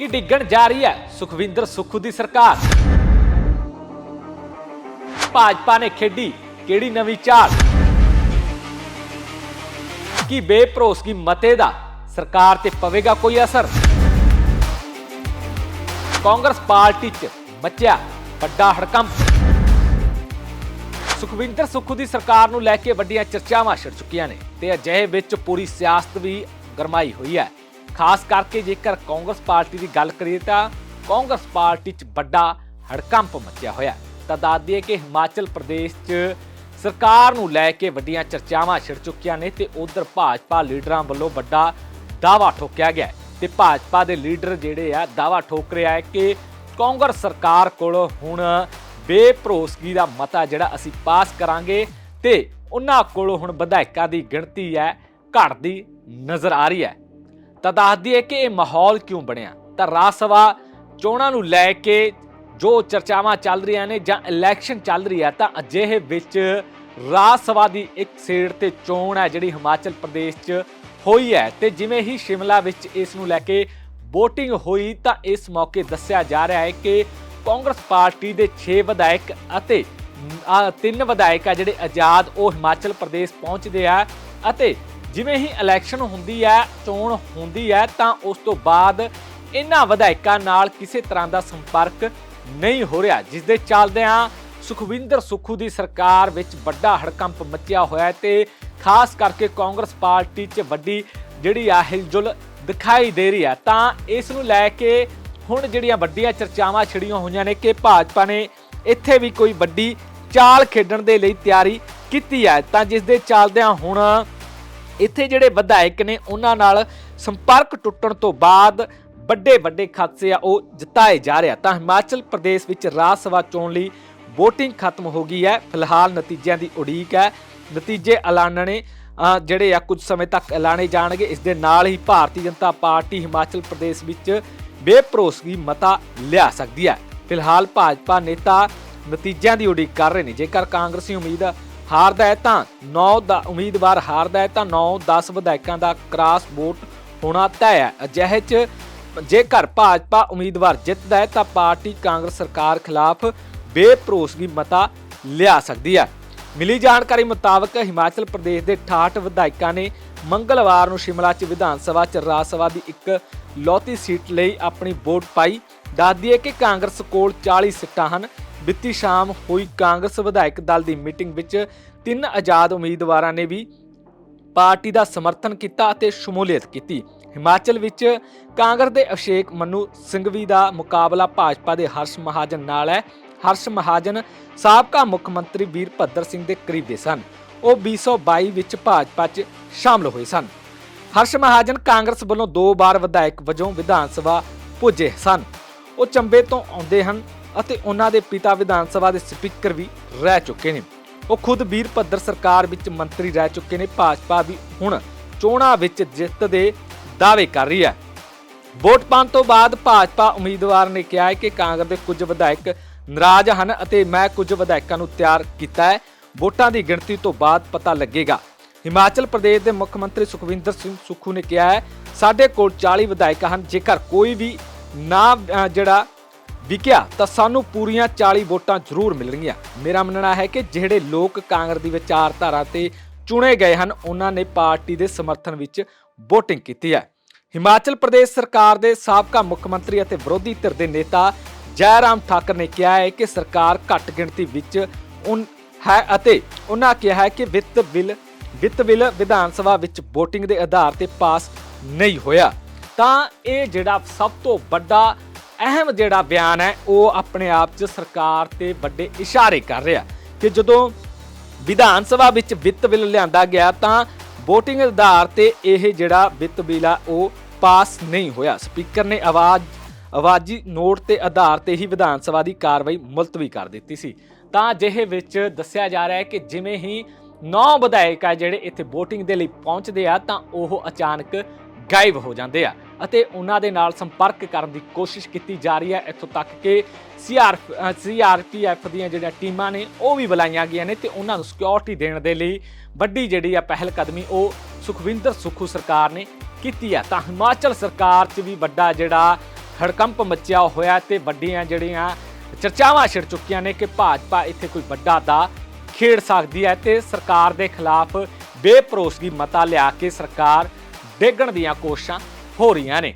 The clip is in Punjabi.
ਕਿ ਡਿੱਗਣ ਜਾ ਰਹੀ ਹੈ ਸੁਖਵਿੰਦਰ ਸੁੱਖੂ ਦੀ ਸਰਕਾਰ। ਭਾਜਪਾ ਨੇ ਖੇਡੀ ਕਿਹੜੀ ਨਵੀਂ ਚਾਲ ਕੀ ਬੇਭਰੋਸਗੀ ਮਤੇ ਦਾ ਸਰਕਾਰ ਤੇ ਪਵੇਗਾ ਕੋਈ ਅਸਰ? ਕਾਂਗਰਸ ਪਾਰਟੀ 'ਚ ਮਚਿਆ ਵੱਡਾ ਹੜਕੰਪ। ਸੁਖਵਿੰਦਰ ਸੁੱਖੂ ਦੀ ਸਰਕਾਰ ਨੂੰ ਲੈ ਕੇ ਵੱਡੀਆਂ ਚਰਚਾਵਾਂ ਛਿੜ ਚੁੱਕੀਆਂ ਨੇ ਤੇ ਅਜਿਹੇ ਵਿੱਚ ਪੂਰੀ ਸਿਆਸਤ ਵੀ ਗਰਮਾਈ ਹੋਈ ਹੈ। ਖਾਸ ਕਰਕੇ ਜੇਕਰ ਕਾਂਗਰਸ ਪਾਰਟੀ ਦੀ ਗੱਲ ਕਰੀਏ ਤਾਂ ਕਾਂਗਰਸ ਪਾਰਟੀ 'ਚ ਵੱਡਾ ਹੜਕੰਪ ਮਚਿਆ ਹੋਇਆ ਤਾਂ ਦੱਸ ਦਈਏ ਕਿ ਹਿਮਾਚਲ ਪ੍ਰਦੇਸ਼ 'ਚ ਸਰਕਾਰ ਨੂੰ ਲੈ ਕੇ ਵੱਡੀਆਂ ਚਰਚਾਵਾਂ ਛਿੜ ਚੁੱਕੀਆਂ ਨੇ ਤੇ ਉਧਰ ਭਾਜਪਾ ਲੀਡਰਾਂ ਵੱਲੋਂ ਵੱਡਾ ਦਾਵਾ ਠੋਕਿਆ ਗਿਆ ਹੈ। ਤੇ ਭਾਜਪਾ ਦੇ ਲੀਡਰ ਜਿਹੜੇ ਆ ਦਾਵਾ ਠੋਕ ਰਿਹਾ ਹੈ ਕਿ ਕਾਂਗਰਸ ਸਰਕਾਰ ਕੋਲ ਹੁਣ ਬੇਭਰੋਸਗੀ ਦਾ ਮਤਾ ਜਿਹੜਾ ਅਸੀਂ ਪਾਸ ਕਰਾਂਗੇ ਤੇ ਉਹਨਾਂ ਕੋਲ ਹੁਣ ਵਿਧਾਇਕਾਂ ਦੀ ਗਿਣਤੀ ਹੈ ਘਟਦੀ ਨਜ਼ਰ ਆ ਰਹੀ ਹੈ। ਤਾਂ ਦੱਸ ਦਈਏ ਕਿ ਇਹ ਮਾਹੌਲ ਕਿਉਂ ਬਣਿਆ? ਤਾਂ ਰਾਜ ਸਭਾ ਚੋਣਾਂ ਨੂੰ ਲੈ ਕੇ ਜੋ ਚਰਚਾਵਾਂ ਚੱਲ ਰਹੀਆਂ ਨੇ ਜਾਂ ਇਲੈਕਸ਼ਨ ਚੱਲ ਰਹੀ ਹੈ, ਤਾਂ ਅਜਿਹੇ ਵਿੱਚ ਰਾਜ ਸਭਾ ਦੀ ਇੱਕ ਸੀਟ ਤੇ ਚੋਣ ਹੈ ਜਿਹੜੀ ਹਿਮਾਚਲ ਪ੍ਰਦੇਸ਼ 'ਚ ਹੋਈ ਹੈ ਤੇ ਜਿਵੇਂ ਹੀ ਸ਼ਿਮਲਾ ਵਿੱਚ ਇਸ ਨੂੰ ਲੈ ਕੇ VOTING ਹੋਈ, ਤਾਂ ਇਸ ਮੌਕੇ ਦੱਸਿਆ ਜਾ ਰਿਹਾ ਹੈ ਕਿ ਕਾਂਗਰਸ ਪਾਰਟੀ ਦੇ 6 ਵਿਧਾਇਕ ਅਤੇ ਤਿੰਨ ਵਿਧਾਇਕ ਆ ਜਿਹੜੇ ਆਜ਼ਾਦ ਉਹ ਹਿਮਾਚਲ ਪ੍ਰਦੇਸ਼ ਪਹੁੰਚਦੇ ਆ ਅਤੇ ਜਿਵੇਂ ਹੀ ਇਲੈਕਸ਼ਨ ਹੁੰਦੀ ਹੈ, ਚੋਣ ਹੁੰਦੀ ਹੈ, ਤਾਂ ਉਸ ਤੋਂ ਬਾਅਦ ਇਹਨਾਂ ਵਿਧਾਇਕਾਂ ਨਾਲ ਕਿਸੇ ਤਰ੍ਹਾਂ ਦਾ ਸੰਪਰਕ ਨਹੀਂ ਹੋ ਰਿਹਾ। ਜਿਸ ਦੇ ਚੱਲਦਿਆਂ ਸੁਖਵਿੰਦਰ ਸੁੱਖੂ ਦੀ ਸਰਕਾਰ ਵਿੱਚ ਵੱਡਾ ਹੜਕੰਪ ਮੱਚਿਆ ਹੋਇਆ ਹੈ ਤੇ ਖਾਸ ਕਰਕੇ ਕਾਂਗਰਸ ਪਾਰਟੀ 'ਚ ਵੱਡੀ ਜਿਹੜੀ ਆ ਹਿਲਜੁਲ ਦਿਖਾਈ ਦੇ ਰਹੀ ਹੈ। ਤਾਂ ਇਸ ਨੂੰ ਲੈ ਕੇ ਹੁਣ ਜਿਹੜੀਆਂ ਵੱਡੀਆਂ ਚਰਚਾਵਾਂ ਛਿੜੀਆਂ ਹੋਈਆਂ ਨੇ ਕਿ ਭਾਜਪਾ ਨੇ ਇੱਥੇ ਵੀ ਕੋਈ ਵੱਡੀ ਚਾਲ ਖੇਡਣ ਦੇ ਲਈ ਤਿਆਰੀ ਕੀਤੀ ਹੈ। ਤਾਂ ਜਿਸ ਦੇ ਚੱਲਦਿਆਂ ਹੁਣ ਇੱਥੇ ਜਿਹੜੇ ਵਿਧਾਇਕ ਨੇ, ਉਹਨਾਂ ਨਾਲ ਸੰਪਰਕ ਟੁੱਟਣ ਤੋਂ ਬਾਅਦ ਵੱਡੇ ਵੱਡੇ ਖਾਦਸੇ ਆ, ਉਹ ਜਿਤਾਏ ਜਾ ਰਿਹਾ ਤਾਂ ਹਿਮਾਚਲ ਪ੍ਰਦੇਸ਼ ਵਿੱਚ ਰਾਜ ਸਭਾ ਚੋਣ ਲਈ VOTING ਖਤਮ ਹੋ ਗਈ ਹੈ। ਫਿਲਹਾਲ ਨਤੀਜਿਆਂ ਦੀ ਉਡੀਕ ਹੈ। ਨਤੀਜੇ ਐਲਾਨਣੇ ਜਿਹੜੇ ਆ, ਕੁਝ ਸਮੇਂ ਤੱਕ ਐਲਾਨੇ ਜਾਣਗੇ। ਇਸ ਦੇ ਨਾਲ ਹੀ ਭਾਰਤੀ ਜਨਤਾ ਪਾਰਟੀ ਹਿਮਾਚਲ ਪ੍ਰਦੇਸ਼ ਵਿੱਚ ਬੇਭਰੋਸਗੀ ਮਤਾ ਲਿਆ ਸਕਦੀ ਹੈ। ਫਿਲਹਾਲ ਭਾਜਪਾ ਨੇਤਾ ਨਤੀਜਿਆਂ ਦੀ ਉਡੀਕ ਕਰ ਰਹੇ ਨੇ। ਜੇਕਰ ਕਾਂਗਰਸੀ ਉਮੀਦ ਹਾਰਦਾ ਹੈ ਤਾਂ 9 ਦਾ, ਉਮੀਦਵਾਰ ਹਾਰਦਾ ਹੈ ਤਾਂ 9 10 ਵਿਧਾਇਕਾਂ ਦਾ ਕ੍ਰਾਸ ਵੋਟ ਹੋਣਾ ਤੈਅ ਹੈ। ਅਜਿਹੇ 'ਚ ਜੇਕਰ ਭਾਜਪਾ ਉਮੀਦਵਾਰ ਜਿੱਤਦਾ ਹੈ ਤਾਂ ਪਾਰਟੀ ਕਾਂਗਰਸ ਸਰਕਾਰ ਖਿਲਾਫ ਬੇਭਰੋਸਗੀ ਮਤਾ ਲਿਆ ਸਕਦੀ ਹੈ। ਮਿਲੀ ਜਾਣਕਾਰੀ ਮੁਤਾਬਕ ਹਿਮਾਚਲ ਪ੍ਰਦੇਸ਼ ਦੇ 68 ਵਿਧਾਇਕਾਂ ਨੇ ਮੰਗਲਵਾਰ ਨੂੰ ਸ਼ਿਮਲਾ 'ਚ ਵਿਧਾਨ ਸਭਾ 'ਚ ਰਾਜ ਸਭਾ ਦੀ ਇੱਕ ਲੌਤੀ ਸੀਟ ਲਈ ਆਪਣੀ ਵੋਟ ਪਾਈ। ਦੱਸਦੀ ਹੈ ਕਿ ਕਾਂਗਰਸ ਕੋਲ 40 ਸੀਟਾਂ ਹਨ। ਬੀਤੀ ਸ਼ਾਮ ਹੋਈ ਕਾਂਗਰਸ ਵਿਧਾਇਕ ਦਲ ਦੀ ਮੀਟਿੰਗ ਵਿੱਚ ਤਿੰਨ ਆਜ਼ਾਦ ਉਮੀਦਵਾਰਾਂ ਨੇ ਵੀ ਪਾਰਟੀ ਦਾ ਸਮਰਥਨ ਕੀਤਾ ਅਤੇ ਸ਼ਮੂਲੀਅਤ ਕੀਤੀ। ਹਿਮਾਚਲ ਵਿੱਚ ਕਾਂਗਰਸ ਦੇ ਅਭਿਸ਼ੇਕ ਮਨੂ ਸਿੰਘਵੀ ਦਾ ਮੁਕਾਬਲਾ ਭਾਜਪਾ ਦੇ ਹਰਸ਼ ਮਹਾਜਨ ਨਾਲ ਹੈ। ਹਰਸ਼ ਮਹਾਜਨ ਸਾਬਕਾ ਮੁੱਖ ਮੰਤਰੀ ਵੀਰਭੱਦਰ ਸਿੰਘ ਦੇ ਕਰੀਬੀ ਸਨ। ਉਹ 2022 ਵਿੱਚ ਭਾਜਪਾ 'ਚ ਸ਼ਾਮਲ ਹੋਏ ਸਨ। ਹਰਸ਼ ਮਹਾਜਨ ਕਾਂਗਰਸ ਵੱਲੋਂ ਦੋ ਵਾਰ ਵਿਧਾਇਕ ਵਜੋਂ ਵਿਧਾਨ ਸਭਾ ਪੁੱਜੇ ਸਨ। ਉਹ ਚੰਬੇ ਤੋਂ ਆਉਂਦੇ ਹਨ। ਅਤੇ ਉਹਨਾਂ ਦੇ ਪਿਤਾ ਵਿਧਾਨ ਸਭਾ ਦੇ ਸਪੀਕਰ ਵੀ ਰਹਿ ਚੁੱਕੇ ਨੇ। ਉਹ ਖੁਦ ਵੀਰਭੱਦਰ ਸਰਕਾਰ ਵਿੱਚ ਮੰਤਰੀ ਰਹਿ ਚੁੱਕੇ ਨੇ, ਭਾਜਪਾ ਵੀ ਹੁਣ ਚੋਣਾਂ ਵਿੱਚ ਜਿੱਤ ਦੇ ਦਾਅਵੇ ਕਰ ਰਹੀ ਹੈ। ਵੋਟ ਪਾਉਣ ਤੋਂ ਬਾਅਦ ਭਾਜਪਾ ਉਮੀਦਵਾਰ ਨੇ ਕਿਹਾ ਹੈ ਕਿ ਕਾਂਗਰਸ ਦੇ ਕੁਝ ਵਿਧਾਇਕ ਨਾਰਾਜ਼ ਹਨ ਅਤੇ ਮੈਂ ਕੁਝ ਵਿਧਾਇਕਾਂ ਨੂੰ ਤਿਆਰ ਕੀਤਾ ਹੈ। ਵੋਟਾਂ ਦੀ ਗਿਣਤੀ ਤੋਂ ਬਾਅਦ ਪਤਾ ਲੱਗੇਗਾ। ਹਿਮਾਚਲ ਪ੍ਰਦੇਸ਼ ਦੇ ਮੁੱਖ ਮੰਤਰੀ ਸੁਖਵਿੰਦਰ ਸਿੰਘ ਸੁੱਖੂ ਨੇ ਕਿਹਾ ਹੈ, ਸਾਡੇ ਕੋਲ 40 ਵਿਧਾਇਕ ਹਨ, ਜੇਕਰ ਕੋਈ ਵੀ ਨਾ ਜਿਹੜਾ ਵਿਕਿਆ, ਤਾਂ ਸਾਨੂੰ ਪੂਰੀਆਂ 40 ਵੋਟਾਂ ਜ਼ਰੂਰ ਮਿਲਣਗੀਆਂ। ਮੇਰਾ ਮੰਨਣਾ ਹੈ ਕਿ ਜਿਹੜੇ ਲੋਕ ਕਾਂਗਰਸ ਦੀ ਵਿਚਾਰਧਾਰਾ ਤੇ ਚੁਣੇ ਗਏ ਹਨ, ਉਹਨਾਂ ਨੇ ਪਾਰਟੀ ਦੇ ਸਮਰਥਨ ਵਿੱਚ VOTING ਕੀਤੀ ਹੈ। ਹਿਮਾਚਲ ਪ੍ਰਦੇਸ਼ ਸਰਕਾਰ ਦੇ ਸਾਬਕਾ ਮੁੱਖ ਮੰਤਰੀ ਅਤੇ ਵਿਰੋਧੀ ਧਿਰ ਦੇ ਨੇਤਾ ਜੈਰਾਮ ਠਾਕਰ ਨੇ ਕਿਹਾ ਹੈ ਕਿ ਸਰਕਾਰ ਘੱਟ ਗਿਣਤੀ ਵਿੱਚ ਉਨ ਹੈ ਅਤੇ ਉਹਨਾਂ ਕਿਹਾ ਹੈ ਕਿ ਵਿੱਤ ਬਿੱਲ ਵਿੱਤ ਬਿੱਲ ਵਿਧਾਨ ਸਭਾ ਵਿੱਚ VOTING ਦੇ ਆਧਾਰ ਤੇ ਪਾਸ ਨਹੀਂ ਹੋਇਆ। ਤਾਂ ਇਹ ਜਿਹੜਾ ਸਭ ਤੋਂ ਵੱਡਾ ਅਹਿਮ ਜਿਹੜਾ ਬਿਆਨ ਹੈ, ਉਹ ਆਪਣੇ ਆਪ 'ਚ ਸਰਕਾਰ ਤੇ ਵੱਡੇ ਇਸ਼ਾਰੇ ਕਰ ਰਿਹਾ ਕਿ ਜਦੋਂ ਵਿਧਾਨ ਸਭਾ ਵਿੱਚ ਵਿੱਤ ਬਿੱਲ ਲਿਆਂਦਾ ਗਿਆ ਤਾਂ VOTING ਆਧਾਰ ਤੇ ਇਹ ਜਿਹੜਾ ਵਿੱਤ ਬਿੱਲ ਆ, ਉਹ ਪਾਸ ਨਹੀਂ ਹੋਇਆ। ਸਪੀਕਰ ਨੇ ਆਵਾਜ਼, ਆਵਾਜ਼ੀ ਨੋਟ ਤੇ ਆਧਾਰ ਤੇ ਹੀ ਵਿਧਾਨ ਸਭਾ ਦੀ ਕਾਰਵਾਈ ਮੁਲਤਵੀ ਕਰ ਦਿੱਤੀ ਸੀ। ਤਾਂ ਅਜਿਹੇ ਵਿੱਚ ਦੱਸਿਆ ਜਾ ਰਿਹਾ ਹੈ ਕਿ ਜਿਵੇਂ ਹੀ ਨੌ ਵਿਧਾਇਕ ਆ ਜਿਹੜੇ ਇੱਥੇ VOTING ਦੇ ਲਈ ਪਹੁੰਚਦੇ ਆ, ਤਾਂ ਉਹ ਅਚਾਨਕ ਗਾਇਬ ਹੋ ਜਾਂਦੇ ਆ। ਅਤੇ ਉਹਨਾਂ ਦੇ ਨਾਲ ਸੰਪਰਕ ਕਰਨ ਦੀ ਕੋਸ਼ਿਸ਼ ਕੀਤੀ ਜਾ ਰਹੀ ਹੈ ਇੱਥੋਂ ਤੱਕ ਕਿ ਸੀਆਰ ਸੀਆਰਪੀਐਫ ਦੀਆਂ ਜਿਹੜੀਆਂ ਟੀਮਾਂ ਨੇ, ਉਹ ਵੀ ਬੁਲਾਈਆਂ ਗਈਆਂ ਨੇ ਤੇ ਉਹਨਾਂ ਨੂੰ ਸਿਕਿਉਰਿਟੀ ਦੇਣ ਦੇ ਲਈ ਵੱਡੀ ਜਿਹੜੀ ਆ ਪਹਿਲ ਕਦਮੀ ਉਹ ਸੁਖਵਿੰਦਰ ਸੁੱਖੂ ਸਰਕਾਰ ਨੇ ਕੀਤੀ ਹੈ। ਤਾਂ ਹਿਮਾਚਲ ਸਰਕਾਰ 'ਚ ਵੀ ਵੱਡਾ ਜਿਹੜਾ ਹੜਕੰਪ ਮਚਿਆ ਹੋਇਆ ਤੇ ਵੱਡੀਆਂ ਜਿਹੜੀਆਂ ਚਰਚਾਵਾਂ ਛਿੜ ਚੁੱਕੀਆਂ ਨੇ ਕਿ ਭਾਜਪਾ ਇੱਥੇ ਕੋਈ ਵੱਡਾ ਦਾ ਖੇਡ ਸਕਦੀ ਹੈ ਤੇ ਸਰਕਾਰ ਦੇ ਖਿਲਾਫ ਬੇਭਰੋਸਗੀ ਮਤਾ ਲਿਆ ਕੇ ਸਰਕਾਰ ਡੇਗਣ ਦੀਆਂ ਕੋਸ਼ਿਸ਼ਾਂ ਹੋ ਰਹੀਆਂ ਨੇ।